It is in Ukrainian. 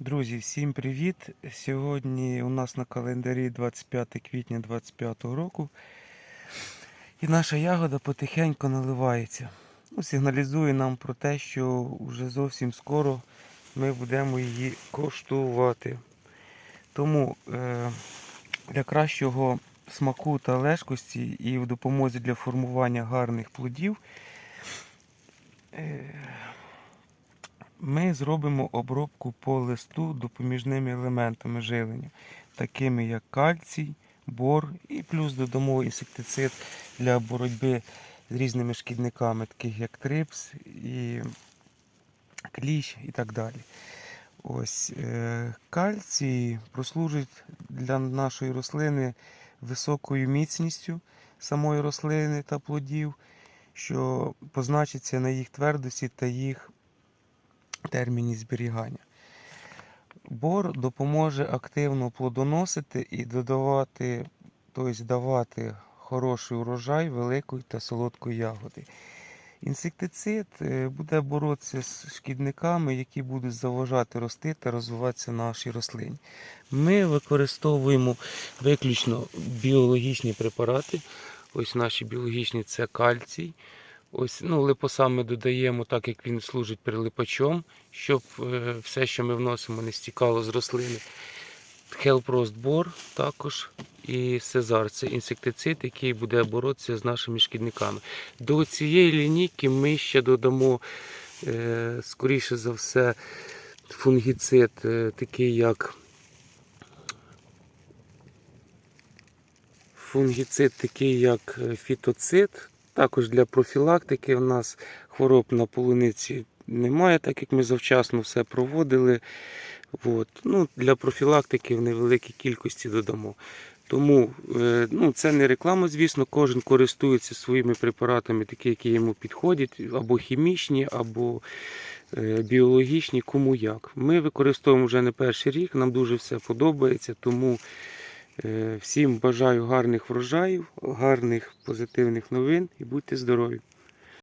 Друзі, всім привіт! Сьогодні у нас на календарі 25 квітня 2025 року. І наша ягода потихеньку наливається. Ну, сигналізує нам про те, що вже зовсім скоро ми будемо її коштувати. Тому е, для кращого смаку та лежкості і в допомозі для формування гарних плодів е, ми зробимо обробку по листу допоміжними елементами жилення, такими як кальцій, бор і плюс додамо інсектицид для боротьби з різними шкідниками, таких як трипс і кліщ і так далі. Ось е, кальцій прослужить для нашої рослини високою міцністю самої рослини та плодів, що позначиться на їх твердості та їх терміні зберігання. Бор допоможе активно плодоносити і додавати, тобто давати хороший урожай великої та солодкої ягоди. Інсектицид е, буде боротися з шкідниками, які будуть заважати рости та розвиватися нашій рослині. Ми використовуємо виключно біологічні препарати. Ось наші біологічні це кальцій. Ось ну, липоса ми додаємо, так як він служить прилипачом, щоб е, все, що ми вносимо, не стікало з рослини. Хелпрост бор також і Сезар це інсектицид, який буде боротися з нашими шкідниками. До цієї лінійки ми ще додамо, е, скоріше за все, фунгіцид, е, такий як фунгіцид, такий як е, фітоцид. Також для профілактики у нас хвороб на полуниці немає, так як ми завчасно все проводили. От. Ну, для профілактики в невеликій кількості додамо. Тому е, ну, це не реклама, звісно, кожен користується своїми препаратами, такі, які йому підходять, або хімічні, або е, біологічні, кому як. Ми використовуємо вже не перший рік, нам дуже все подобається, тому всім бажаю гарних врожаїв, гарних позитивних новин і будьте здорові!